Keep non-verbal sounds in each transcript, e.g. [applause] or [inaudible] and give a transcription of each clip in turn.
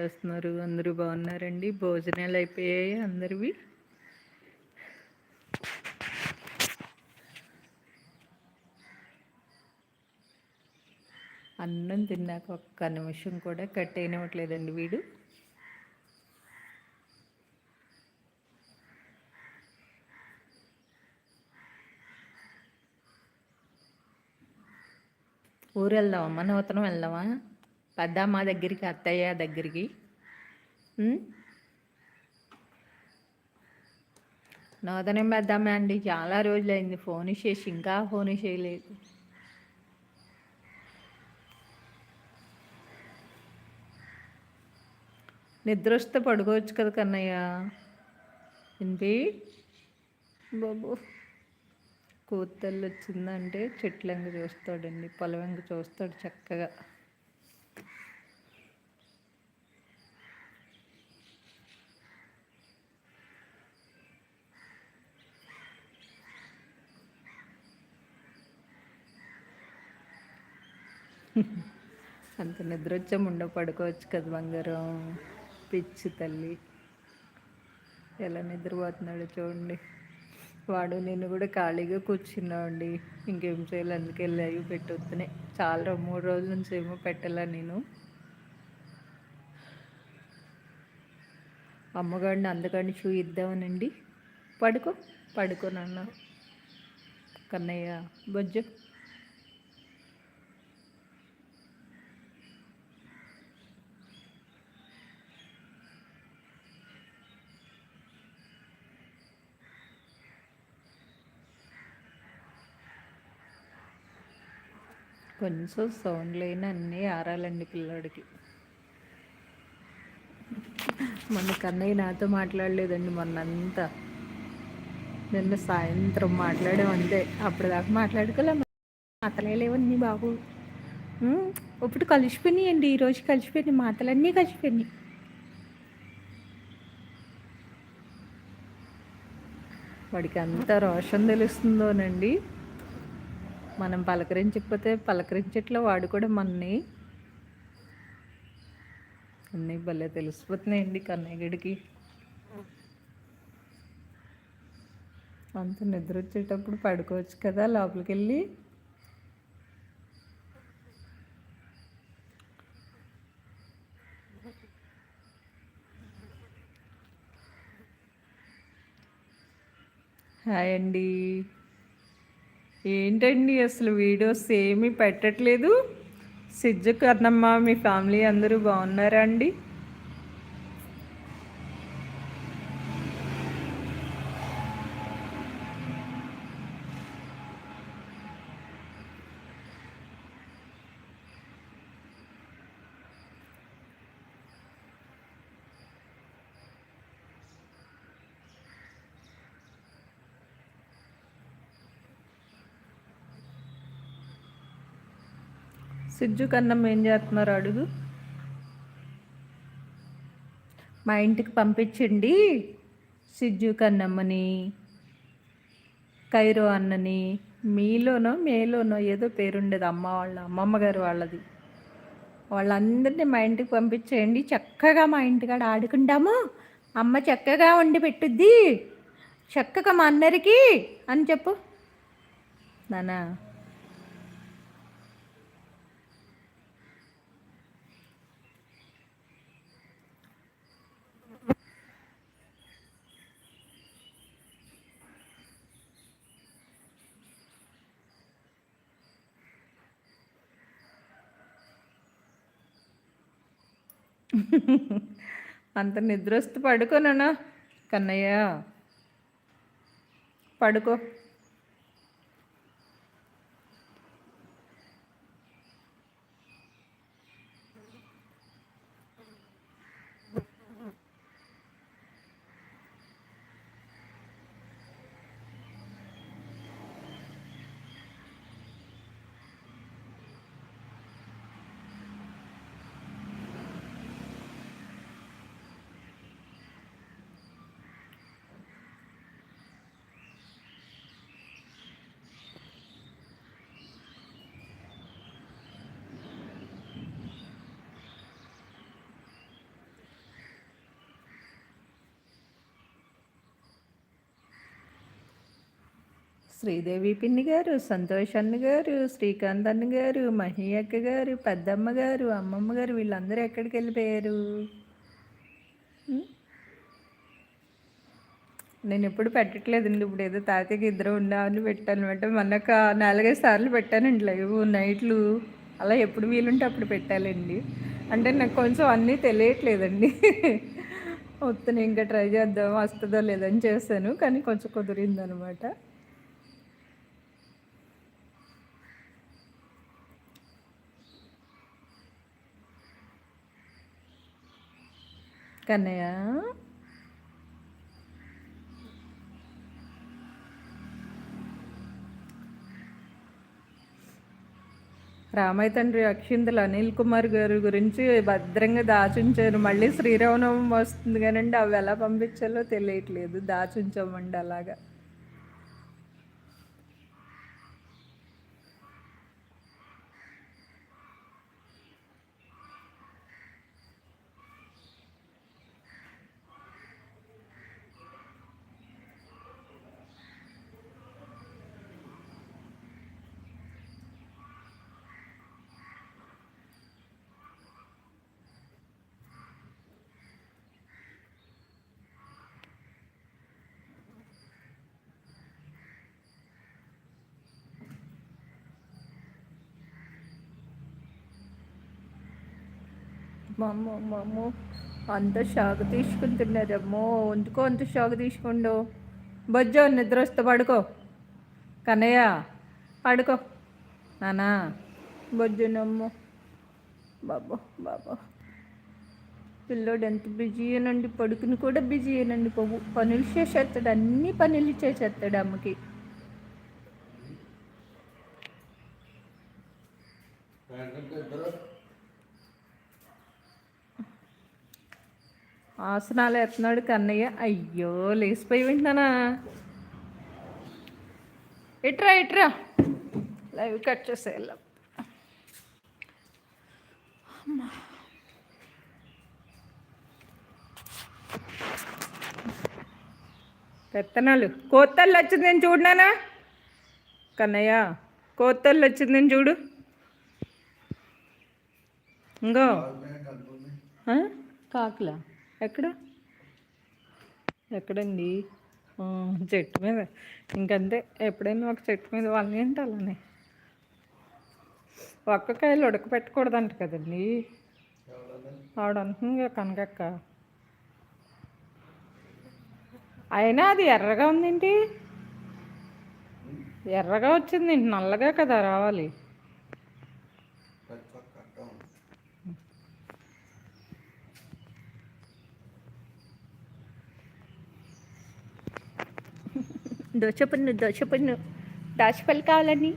చేస్తున్నారు. అందరూ బాగున్నారండి. భోజనాలు అయిపోయాయి అందరివి. అన్నం తిన్నాక ఒక్క నిమిషం కూడా కట్ అయినవట్లేదండి వీడు. ఊరు వెళ్దామా నూతనం వెళ్దామా? పెద్దమ్మ దగ్గరికి అత్తయ్య దగ్గరికి. నూతనం పెద్దమ్మ అండి? చాలా రోజులైంది. ఫోన్ చేసి ఇంకా ఫోన్ చేయలేదు. నిద్ర వస్తే పడుకోవచ్చు కదా కన్నయ్య. ఏంటి? బాబు కూతల్లి వచ్చిందంటే చెట్లంగ చూస్తాడండి పొలవంగ చూస్తాడు చక్కగా. అంత నిద్ర వచ్చే ముండ పడుకోవచ్చు కదా బంగారం. పిచ్చి తల్లి. ఎలా నిద్రపోతున్నాడు చూడండి. వాడు నేను కూడా ఖాళీగా కూర్చున్నామండి ఇంకేం చేయాలి? అందుకే లైవ్ పెట్టొద్దునే. చాలా మూడు రోజుల నుంచి ఏమో పెట్టాల నేను. అమ్మగాడిని అందుకని చూయిద్దామనండి. పడుకో. పడుకోనన్నా కన్నయ్య. బొజ్జు. కొంచెం సౌండ్ లేని అన్నీ ఆరాలండి పిల్లాడికి. మొన్న కన్నయ్య నాతో మాట్లాడలేదండి మొన్నంతా. నిన్న సాయంత్రం మాట్లాడాం అంతే. అప్పటిదాకా మాట్లాడుకోలే. మాతలే బాబు. ఇప్పుడు కలిసిపోయినాయండి ఈరోజు కలిసిపోయినాయి మాతలన్నీ కలిసిపోయినాయి. వాడికి అంత రోషం తెలుస్తుందోనండి. మనం పలకరించకపోతే పలకరించట్లో వాడు కూడా మనని. అన్నీ భలే తెలిసిపోతున్నాయండి కన్నయ్యగడికి. అంత నిద్ర వచ్చేటప్పుడు పడుకోవచ్చు కదా లోపలికి వెళ్ళి హాయ్ అండి. ఏంటండి అసలు వీడియోస్ ఏమీ పెట్టట్లేదు. సిజ్జు కర్ణమ్మ మీ ఫ్యామిలీ అందరూ బాగున్నారా అండి? సిజ్జు కన్నం ఏం చేస్తున్నారు అడుగు. మా ఇంటికి పంపించండి సిజ్జు కన్నమ్మని కైరో అన్నని మీలోనో మేలోనో ఏదో పేరుండేది అమ్మ వాళ్ళ అమ్మమ్మ గారు వాళ్ళది. వాళ్ళందరినీ మా ఇంటికి పంపించేయండి. చక్కగా మా ఇంటికాడ ఆడుకుంటాము. అమ్మ చక్కగా వండి పెట్టుద్ది. చక్కగా మా అందరికీ అని చెప్పు. నానా? అంత నిద్రస్తు పడుకోనన్నా కన్నయ్య. పడుకో. శ్రీదేవి పిన్ని గారు సంతోష్ అన్న గారు శ్రీకాంత్ అన్న గారు మహి అక్క గారు పెద్దమ్మ గారు అమ్మమ్మ గారు వీళ్ళందరూ ఎక్కడికి వెళ్ళిపోయారు? నేను ఎప్పుడు పెట్టట్లేదండి. ఇప్పుడు ఏదో తాతయ్యకి ఇద్దరు ఉండాలని పెట్టాను అంటే మనకు నాలుగైదు సార్లు పెట్టానండి లైవ్ నైట్లు. అలా ఎప్పుడు వీలుంటే అప్పుడు పెట్టాలండి. అంటే నాకు కొంచెం అన్నీ తెలియట్లేదండి. [laughs] వస్తాను ఇంకా ట్రై చేద్దాం వస్తుందో లేదని చేశాను. కానీ కొంచెం కుదిరిందనమాట కన్నయ్య? రామయ్య తండ్రి అక్షింతలు అనిల్ కుమార్ గారి గురించి భద్రంగా దాచుంచారు. మళ్ళీ శ్రీరామనవం వస్తుంది కానండి అవి ఎలా పంపించాలో తెలియట్లేదు. దాచుంచామండి అలాగా. అమ్మ మా అమ్మ. అంత షాక్ తీసుకుంటున్నారమ్మో ఎందుకో అంత షాక్ తీసుకుండు? బొజ్జో నిద్ర వస్తే పడుకో. కన్నయ్య పడుకో. నానా బొజ్జునమ్మో బాబో బాబో. పిల్లోడు ఎంత బిజీ అనండి పడుకుని కూడా బిజీ అనండి బాబు. పనులు చేసేస్తాడు. అన్ని పనులు చేసేస్తాడు అమ్మకి. ఆసనాలు ఎత్తున్నాడు కన్నయ్య. అయ్యో లేచిపోయి వింటానా ఇట్రా ఇట్రా. Live cut చేసేయాల పెత్తనాలు. కోత్తల్లు వచ్చిందని చూడనానా కన్నయ్య కోత్తల్లు వచ్చిందని చూడు. ఇంకో? కాకులా? ఎక్కడ? ఎక్కడండి? చెట్టు మీద. ఇంకంతే. ఎప్పుడైనా ఒక చెట్టు మీద వాళ్ళని ఏంటి అలానే? ఒక్క కాయలు ఉడకపెట్టకూడదంట కదండి. ఆవిడ అంటుంది కనకక్క. అయినా అది ఎర్రగా ఉందేంటి? ఎర్రగా వచ్చింది నల్లగా కదా రావాలి. దోచపన్ను దోచపన్ను. దాచిపళ్ళు కావాలని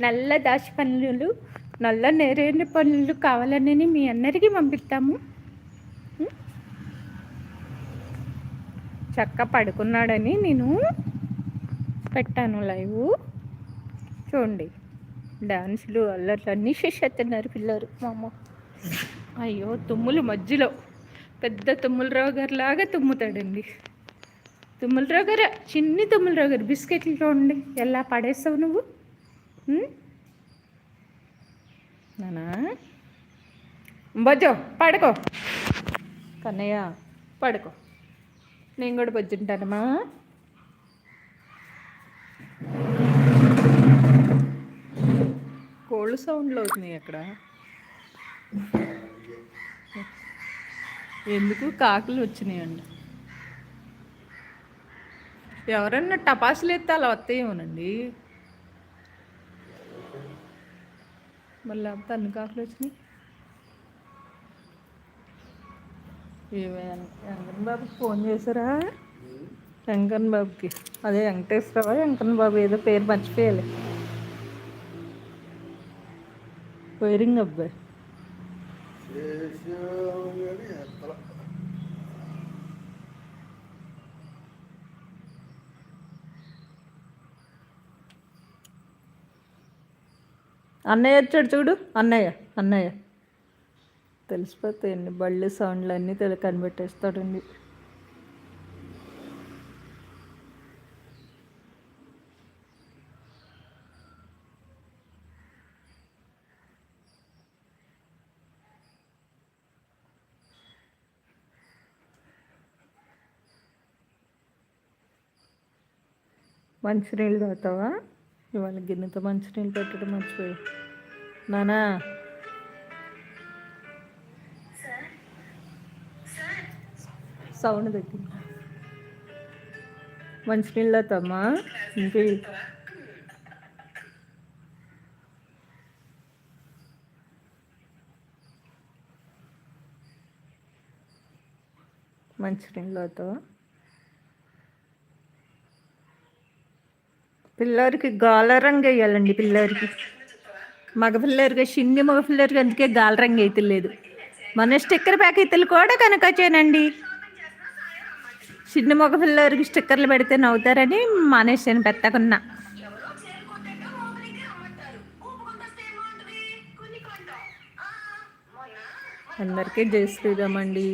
నల్ల దాచి పనులు నల్ల నేరేడు పనులు కావాలని మీ అందరికీ పంపిస్తాము. చక్క పడుకున్నాడని నేను పెట్టాను లైవ్. చూడండి డాన్సులు అల్లర్లు అన్నీ చేసేస్తున్నారు పిల్లలు మా అమ్మ అయ్యో తుమ్ములు మధ్యలో. పెద్ద తుమ్ములరావు గారు లాగా తుమ్ముతాడండి. తుమ్ములరావు గారు చిన్ని తుమ్ములరావు గారు బిస్కెట్లు చూడండి ఎలా పడేస్తావు నువ్వు? నానా? బొజ్జో పడుకో. కన్నయ్య పడుకో. నేను కూడా బొజ్జుంటానమ్మా కోళ్ళు సౌండ్లు అవుతున్నాయి అక్కడ. ఎందుకు కాకులు వచ్చినాయండి? ఎవరన్నా టపాసులు ఎత్తే అలా వస్తాయేమోనండి మళ్ళీ లేకపోతే అన్ని కాకులు వచ్చినాయి. ఏమే వెంకన్న బాబుకి ఫోన్ చేశారా? వెంకన్న బాబుకి. అదే వెంకటేశ్వరరావు వెంకన్న బాబు ఏదో పేరు మర్చిపోయాలి. వైరింగ్ అబ్బాయి. అన్నయ్య వచ్చాడు చూడు అన్నయ్య అన్నయ్య. తెలిసిపోతే ఎన్ని బళ్ళు సౌండ్లు అన్నీ తెలి కనిపెట్టేస్తాడండి. మంచినీళ్ళు తాగుతావా? ఇవాళ గిన్నెతో మంచినీళ్ళు పెట్టడం మర్చిపోయి. నానా. సౌండ్ తగ్గి మంచినీళ్ళు తాగుతామా ఇంకే. మంచినీళ్ళు నీళ్ళతో పిల్లరికి గాలరంగు వేయాలండి పిల్లరికి మగ పిల్లరికి చిన్ని మగ పిల్లరికి అందుకే గాలరంగు అయితే లేదు మన స్టిక్కర్ ప్యాకెట్లు కూడా కనుకొచ్చానండి. చిన్న మగ పిల్లరికి స్టిక్కర్లు పెడితే నవ్వుతారని మానేసాను పెట్టకున్నా అందరికీ జై శ్రీరామ్ అండి.